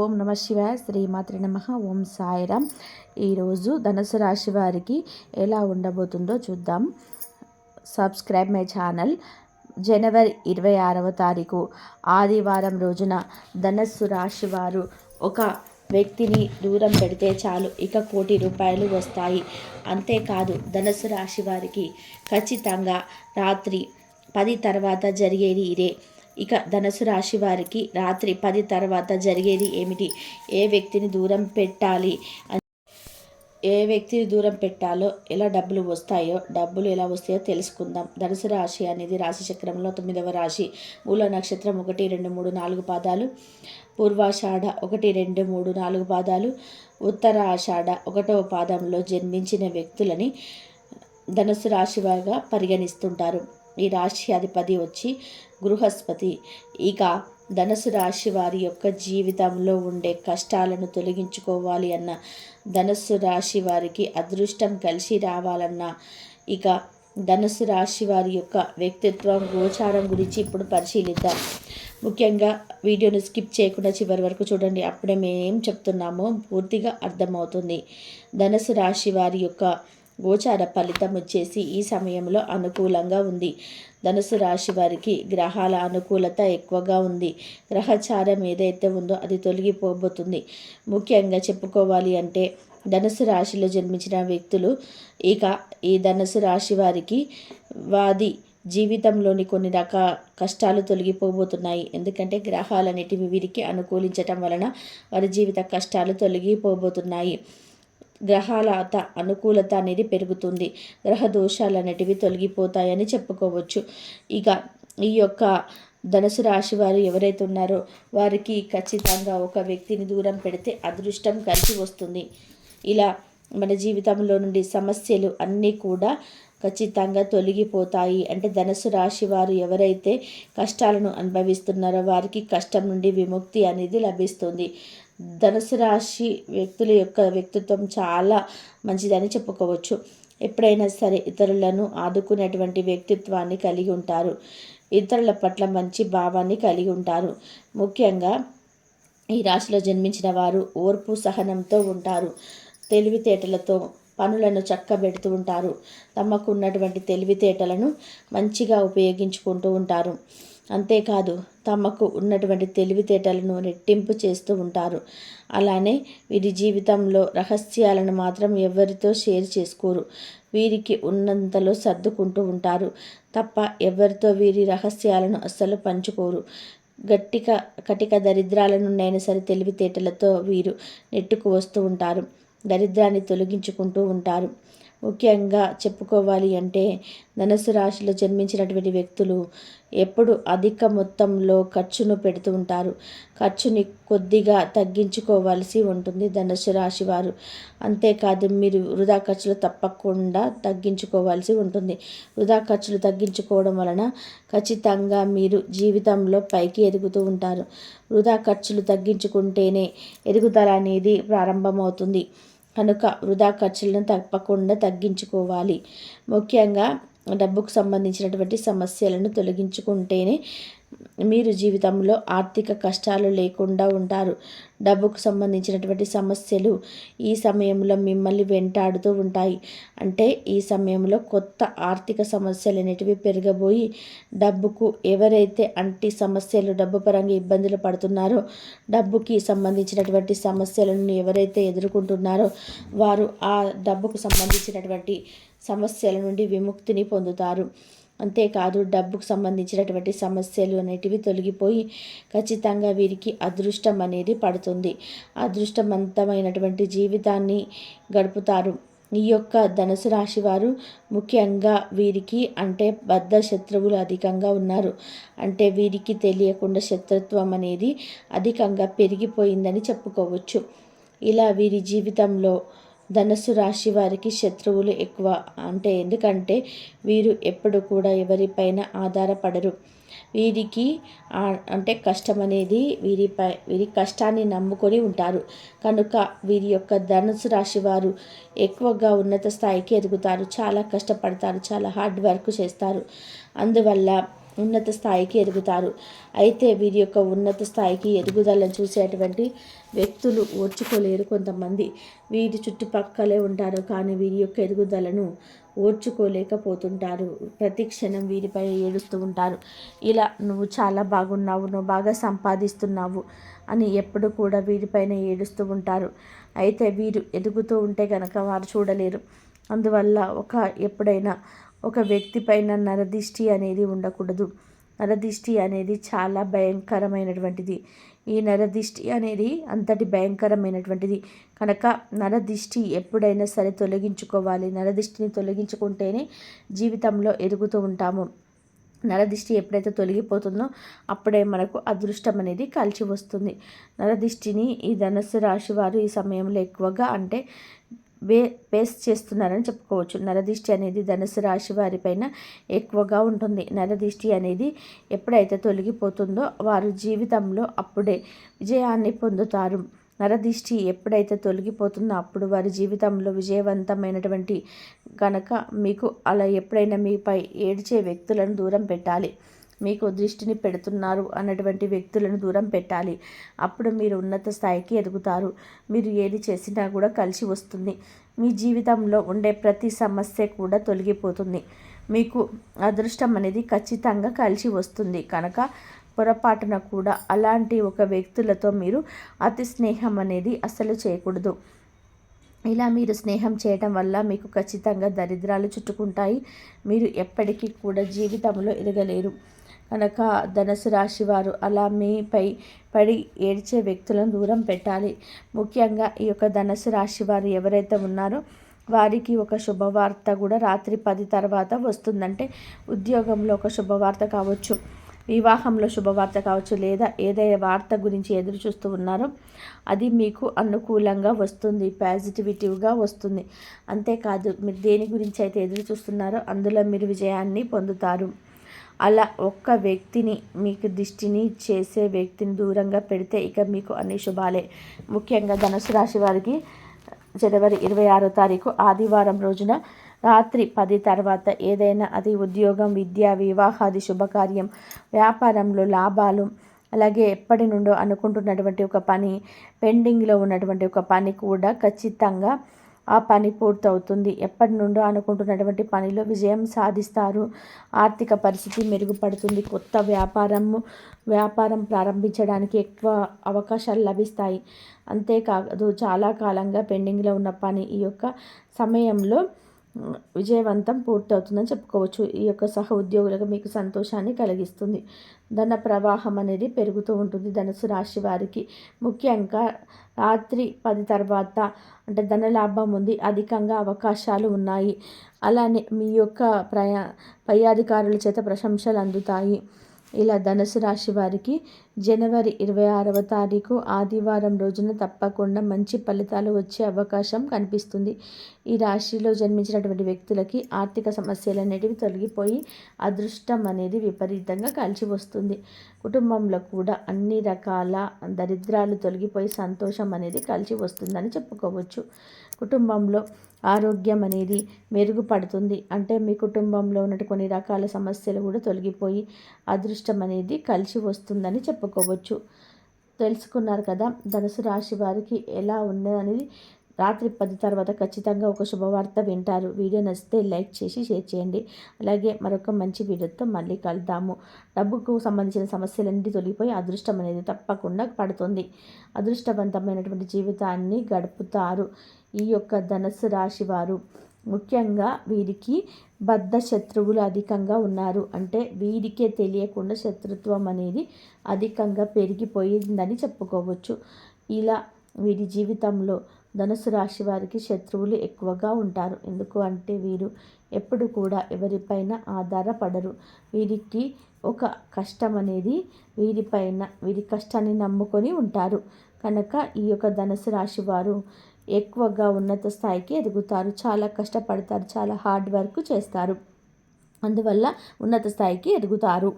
ఓం నమ శివాయ. శ్రీమాత్రి నమ. ఓం సాయిరామ్ ఈరోజు ధనుసు రాశి వారికి ఎలా ఉండబోతుందో చూద్దాం. Subscribe my channel. జనవరి ఇరవై ఆరవ తారీఖు ఆదివారం రోజున ధనస్సు రాశి వారు ఒక వ్యక్తిని దూరం పెడితే చాలు ఇక కోటి రూపాయలు వస్తాయి. అంతేకాదు ధనస్సు రాశి వారికి ఖచ్చితంగా రాత్రి పది తర్వాత జరిగేది ఇదే. ఇక ధనుసు రాశి వారికి రాత్రి పది తర్వాత జరిగేది ఏమిటి? ఏ వ్యక్తిని దూరం పెట్టాలి? ఏ వ్యక్తిని దూరం పెట్టాలో ఎలా డబ్బులు వస్తాయో డబ్బులు ఎలా వస్తాయో తెలుసుకుందాం. ధనుసు రాశి అనేది రాశి చక్రంలో తొమ్మిదవ రాశి. మూల నక్షత్రం ఒకటి రెండు మూడు నాలుగు పాదాలు. పూర్వాషాఢ ఒకటి రెండు మూడు నాలుగు పాదాలు. ఉత్తర ఆషాఢ ఒకటవ పాదంలో జన్మించిన వ్యక్తులని ధనుసు రాశివారుగా పరిగణిస్తుంటారు. ఈ రాశి అధిపతి వచ్చి గృహస్పతి. ఇక ధనుసు రాశి వారి యొక్క జీవితంలో ఉండే కష్టాలను తొలగించుకోవాలి అన్న ధనస్సు రాశి వారికి అదృష్టం కలిసి రావాలన్నా ఇక ధనుసు రాశి వారి యొక్క వ్యక్తిత్వం గోచారం గురించి ఇప్పుడు పరిశీలిద్దాం. ముఖ్యంగా వీడియోను స్కిప్ చేయకుండా చివరి వరకు చూడండి అప్పుడే మేము ఏం చెప్తున్నామో పూర్తిగా అర్థమవుతుంది. ధనుసు రాశి వారి యొక్క గోచార ఫలితం వచ్చేసి ఈ సమయంలో అనుకూలంగా ఉంది. ధనుసు రాశి వారికి గ్రహాల అనుకూలత ఎక్కువగా ఉంది. గ్రహచారం ఏదైతే ఉందో అది తొలగిపోబోతుంది. ముఖ్యంగా చెప్పుకోవాలి అంటే ధనుసు రాశిలో జన్మించిన వ్యక్తులు ఇక ఈ ధనుసు రాశి వారికి వాది జీవితంలోని కొన్ని రకాల కష్టాలు తొలగిపోబోతున్నాయి. ఎందుకంటే గ్రహాలన్నిటివి వీరికి అనుకూలించటం వలన వారి జీవిత కష్టాలు తొలగిపోబోతున్నాయి. గ్రహాలత అనుకూలత అనేది పెరుగుతుంది. గ్రహ దోషాలు అనేటివి తొలగిపోతాయని చెప్పుకోవచ్చు. ఇక ఈ యొక్క ధనుసు రాశి వారు ఎవరైతే ఉన్నారో వారికి ఖచ్చితంగా ఒక వ్యక్తిని దూరం పెడితే అదృష్టం కలిసి వస్తుంది. ఇలా మన జీవితంలో నుండి సమస్యలు అన్నీ కూడా ఖచ్చితంగా తొలగిపోతాయి. అంటే ధనుసు రాశి వారు ఎవరైతే కష్టాలను అనుభవిస్తున్నారో వారికి కష్టం నుండి విముక్తి అనేది లభిస్తుంది. ధనుసు రాశి వ్యక్తుల యొక్క వ్యక్తిత్వం చాలా మంచిదని చెప్పుకోవచ్చు. ఎప్పుడైనా సరే ఇతరులను ఆదుకునేటువంటి వ్యక్తిత్వాన్ని కలిగి ఉంటారు. ఇతరుల పట్ల మంచి భావాన్ని కలిగి ఉంటారు. ముఖ్యంగా ఈ రాశిలో జన్మించిన వారు ఓర్పు సహనంతో ఉంటారు. తెలివితేటలతో పనులను చక్కబెడుతూ ఉంటారు. తమకు ఉన్నటువంటి తెలివితేటలను మంచిగా ఉపయోగించుకుంటూ ఉంటారు. అంతేకాదు తమకు ఉన్నటువంటి తెలివితేటలను రెట్టింపు చేస్తూ ఉంటారు. అలానే వీరి జీవితంలో రహస్యాలను మాత్రం ఎవరితో షేర్ చేసుకోరు. వీరికి ఉన్నంతలో సర్దుకుంటూ ఉంటారు. తప్ప ఎవరితో వీరి రహస్యాలను అస్సలు పంచుకోరు. గట్టిక కటిక దరిద్రాల నుండైనా సరే తెలివితేటలతో వీరు నెట్టుకు వస్తూ ఉంటారు. దరిద్రాన్ని తొలగించుకుంటూ ఉంటారు. ముఖ్యంగా చెప్పుకోవాలి అంటే ధనుసు రాశిలో జన్మించినటువంటి వ్యక్తులు ఎప్పుడు అధిక మొత్తంలో ఖర్చును పెడుతూ ఉంటారు. ఖర్చుని కొద్దిగా తగ్గించుకోవాల్సి ఉంటుంది ధనుసు రాశి వారు. అంతేకాదు మీరు వృధా ఖర్చులు తప్పకుండా తగ్గించుకోవాల్సి ఉంటుంది. వృధా ఖర్చులు తగ్గించుకోవడం వలన ఖచ్చితంగా మీరు జీవితంలో పైకి ఎదుగుతూ ఉంటారు. వృధా ఖర్చులు తగ్గించుకుంటేనే ఎదుగుదల అనేది ప్రారంభమవుతుంది. కనుక వృధా ఖర్చులను తప్పకుండా తగ్గించుకోవాలి. ముఖ్యంగా డబ్బుకు సంబంధించినటువంటి సమస్యలను తొలగించుకుంటేనే మీరు జీవితంలో ఆర్థిక కష్టాలు లేకుండా ఉంటారు. డబ్బుకు సంబంధించినటువంటి సమస్యలు ఈ సమయంలో మిమ్మల్ని వెంటాడుతూ ఉంటాయి. అంటే ఈ సమయంలో కొత్త ఆర్థిక సమస్యలు అనేటివి పెరగబోయి డబ్బుకు ఎవరైతే అంటి సమస్యలు డబ్బు పరంగా ఇబ్బందులు పడుతున్నారో డబ్బుకి సంబంధించినటువంటి సమస్యలను ఎవరైతే ఎదుర్కొంటున్నారో వారు ఆ డబ్బుకు సంబంధించినటువంటి సమస్యల నుండి విముక్తిని పొందుతారు. అంతేకాదు డబ్బుకు సంబంధించినటువంటి సమస్యలు అనేటివి తొలగిపోయి ఖచ్చితంగా వీరికి అదృష్టం అనేది పడుతుంది. అదృష్టవంతమైనటువంటి జీవితాన్ని గడుపుతారు. ఈ యొక్క ధనుసు రాశి వారు ముఖ్యంగా వీరికి అంటే బద్ధ శత్రువులు అధికంగా ఉన్నారు. అంటే వీరికి తెలియకుండా శత్రుత్వం అనేది అధికంగా పెరిగిపోయిందని చెప్పుకోవచ్చు. ఇలా వీరి జీవితంలో ధనస్సు రాశి వారికి శత్రువులు ఎక్కువ. అంటే ఎందుకంటే వీరు ఎప్పుడు కూడా ఎవరిపైన ఆధారపడరు. వీరికి అంటే కష్టం అనేది వీరిపై వీరి కష్టాన్ని నమ్ముకొని ఉంటారు. కనుక వీరి యొక్క ధనుసు రాశి వారు ఎక్కువగా ఉన్నత స్థాయికి ఎదుగుతారు. చాలా కష్టపడతారు. చాలా హార్డ్ వర్క్ చేస్తారు. అందువల్ల ఉన్నత స్థాయికి ఎదుగుతారు. అయితే వీరి యొక్క ఉన్నత స్థాయికి ఎదుగుదలను చూసేటువంటి వ్యక్తులు ఓర్చుకోలేరు కొంతమంది. వీరి చుట్టుపక్కలే ఉంటారు కానీ వీరి యొక్క ఎదుగుదలను ఓర్చుకోలేకపోతుంటారు. ప్రతి క్షణం వీరిపై ఏడుస్తూ ఉంటారు. ఇలా నువ్వు చాలా బాగున్నావు నువ్వు బాగా సంపాదిస్తున్నావు అని ఎప్పుడు కూడా వీరిపైన ఏడుస్తూ ఉంటారు. అయితే వీరు ఎదుగుతూ ఉంటే కనుక వారు చూడలేరు. అందువల్ల ఒక ఎప్పుడైనా ఒక వ్యక్తి పైన నరదిష్టి అనేది ఉండకూడదు. నరదిష్టి అనేది చాలా భయంకరమైనటువంటిది. ఈ నరదిష్టి అనేది అంతటి భయంకరమైనటువంటిది. కనుక నరదిష్టి ఎప్పుడైనా సరే తొలగించుకోవాలి. నరదిష్టిని తొలగించుకుంటేనే జీవితంలో ఎదుగుతూ ఉంటాము. నరదిష్టి ఎప్పుడైతే తొలగిపోతుందో అప్పుడే మనకు అదృష్టం అనేది కలిసి వస్తుంది నరదిష్టిని ఈ ధనస్సు రాశి వారు ఈ సమయంలో ఎక్కువగా అంటే వే ఫేస్ చేస్తున్నారని చెప్పుకోవచ్చు. నరదిష్టి అనేది ధనుసు రాశి వారిపైన ఎక్కువగా ఉంటుంది. నరదిష్టి అనేది ఎప్పుడైతే తొలగిపోతుందో వారు జీవితంలో అప్పుడే విజయాన్ని పొందుతారు. నరదిష్టి ఎప్పుడైతే తొలగిపోతుందో అప్పుడు వారి జీవితంలో విజయవంతమైనటువంటి కనుక మీకు అలా ఎప్పుడైనా మీపై ఏడ్చే వ్యక్తులను దూరం పెట్టాలి. మీకు దృష్టిని పెడుతున్నారు అన్నటువంటి వ్యక్తులను దూరం పెట్టాలి. అప్పుడు మీరు ఉన్నత స్థాయికి ఎదుగుతారు. మీరు ఏది చేసినా కూడా కలిసి వస్తుంది. మీ జీవితంలో ఉండే ప్రతి సమస్య కూడా తొలగిపోతుంది. మీకు అదృష్టం అనేది ఖచ్చితంగా కలిసి వస్తుంది. కనుక పొరపాటున కూడా అలాంటి ఒక వ్యక్తులతో మీరు అతి స్నేహం అనేది అస్సలు చేయకూడదు. ఇలా మీరు స్నేహం చేయటం వల్ల మీకు ఖచ్చితంగా దరిద్రాలు చుట్టుకుంటాయి. మీరు ఎప్పటికీ కూడా జీవితంలో ఎదగలేరు. కనుక ధనుసు రాశి వారు అలా మీపై పడి ఏడ్చే వ్యక్తులను దూరం పెట్టాలి. ముఖ్యంగా ఈ యొక్క ధనుసు రాశి వారు ఎవరైతే ఉన్నారో వారికి ఒక శుభవార్త కూడా రాత్రి పది తర్వాత వస్తుందంటే ఉద్యోగంలో ఒక శుభవార్త కావచ్చు వివాహంలో శుభవార్త కావచ్చు లేదా ఏదైనా వార్త గురించి ఎదురు చూస్తూ ఉన్నారో అది మీకు అనుకూలంగా వస్తుంది పాజిటివిటీవ్గా వస్తుంది. అంతేకాదు మీరు దేని గురించి అయితే ఎదురు చూస్తున్నారో అందులో మీరు విజయాన్ని పొందుతారు. అలా ఒక్క వ్యక్తిని మీకు దిష్టిని చేసే వ్యక్తిని దూరంగా పెడితే ఇక మీకు అన్ని శుభాలే. ముఖ్యంగా ధనుసు రాశి వారికి జనవరి ఇరవై ఆరో తారీఖు ఆదివారం రోజున రాత్రి పది తర్వాత ఏదైనా అది ఉద్యోగం విద్య వివాహాది శుభకార్యం వ్యాపారంలో లాభాలు అలాగే ఎప్పటి నుండో అనుకుంటున్నటువంటి ఒక పని పెండింగ్లో ఉన్నటువంటి ఒక పని కూడా ఖచ్చితంగా ఆ పని పూర్తవుతుంది. ఎప్పటి నుండో అనుకుంటున్నటువంటి పనిలో విజయం సాధిస్తారు. ఆర్థిక పరిస్థితి మెరుగుపడుతుంది. కొత్త వ్యాపారము వ్యాపారం ప్రారంభించడానికి ఎక్కువ అవకాశాలు లభిస్తాయి. అంతేకాదు చాలా కాలంగా పెండింగ్లో ఉన్న పని ఈ యొక్క సమయంలో విజయవంతం పూర్తవుతుందని చెప్పుకోవచ్చు. ఈ యొక్క సహ ఉద్యోగులకు మీకు సంతోషాన్ని కలిగిస్తుంది. ధన ప్రవాహం అనేది పెరుగుతూ ఉంటుంది ధనుసు రాశి వారికి. ముఖ్యంగా రాత్రి పది తర్వాత అంటే ధన లాభం ఉంది అధికంగా అవకాశాలు ఉన్నాయి. అలానే మీ యొక్క ప్రయా పై అధికారుల చేత ప్రశంసలు అందుతాయి. ఇలా ధనుసు రాశి వారికి జనవరి ఇరవై ఆరవ తారీఖు ఆదివారం రోజున తప్పకుండా మంచి ఫలితాలు వచ్చే అవకాశం కనిపిస్తుంది. ఈ రాశిలో జన్మించినటువంటి వ్యక్తులకి ఆర్థిక సమస్యలు అనేటివి తొలగిపోయి అదృష్టం అనేది విపరీతంగా కలిసి వస్తుంది కుటుంబంలో కూడా అన్ని రకాల దరిద్రాలు తొలగిపోయి సంతోషం అనేది కలిసి వస్తుందని చెప్పుకోవచ్చు. కుటుంబంలో ఆరోగ్యం అనేది మెరుగుపడుతుంది. అంటే మీ కుటుంబంలో ఉన్నట్టు కొన్ని రకాల సమస్యలు కూడా తొలగిపోయి అదృష్టం అనేది కలిసి వస్తుందని చెప్పుకోవచ్చు. తెలుసుకున్నారు కదా ధనుసు రాశి వారికి ఎలా ఉన్నదనేది రాత్రి పది తర్వాత ఖచ్చితంగా ఒక శుభవార్త వింటారు. వీడియో నచ్చితే లైక్ చేసి షేర్ చేయండి. అలాగే మరొక మంచి వీడియోతో మళ్ళీ కలుద్దాము. డబ్బుకు సంబంధించిన సమస్యలన్నీ తొలగిపోయి అదృష్టం అనేది తప్పకుండా పడుతుంది. అదృష్టవంతమైనటువంటి జీవితాన్ని గడుపుతారు ఈ యొక్క ధనస్సు రాశి వారు. ముఖ్యంగా వీరికి బద్ధ శత్రువులు అధికంగా ఉన్నారు. అంటే వీరికే తెలియకుండా శత్రుత్వం అనేది అధికంగా పెరిగిపోయిందని చెప్పుకోవచ్చు. ఇలా వీరి జీవితంలో ధనుసు రాశి వారికి శత్రువులు ఎక్కువగా ఉంటారు. ఎందుకు అంటే వీరు ఎప్పుడు కూడా ఎవరిపైన ఆధారపడరు. వీరికి ఒక కష్టం అనేది వీరిపైన వీరి కష్టాన్ని నమ్ముకొని ఉంటారు. కనుక ఈ యొక్క ధనుసు రాశి వారు ఎక్కువగా ఉన్నత స్థాయికి ఎదుగుతారు. చాలా కష్టపడతారు. చాలా హార్డ్ వర్క్ చేస్తారు. అందువల్ల ఉన్నత స్థాయికి ఎదుగుతారు.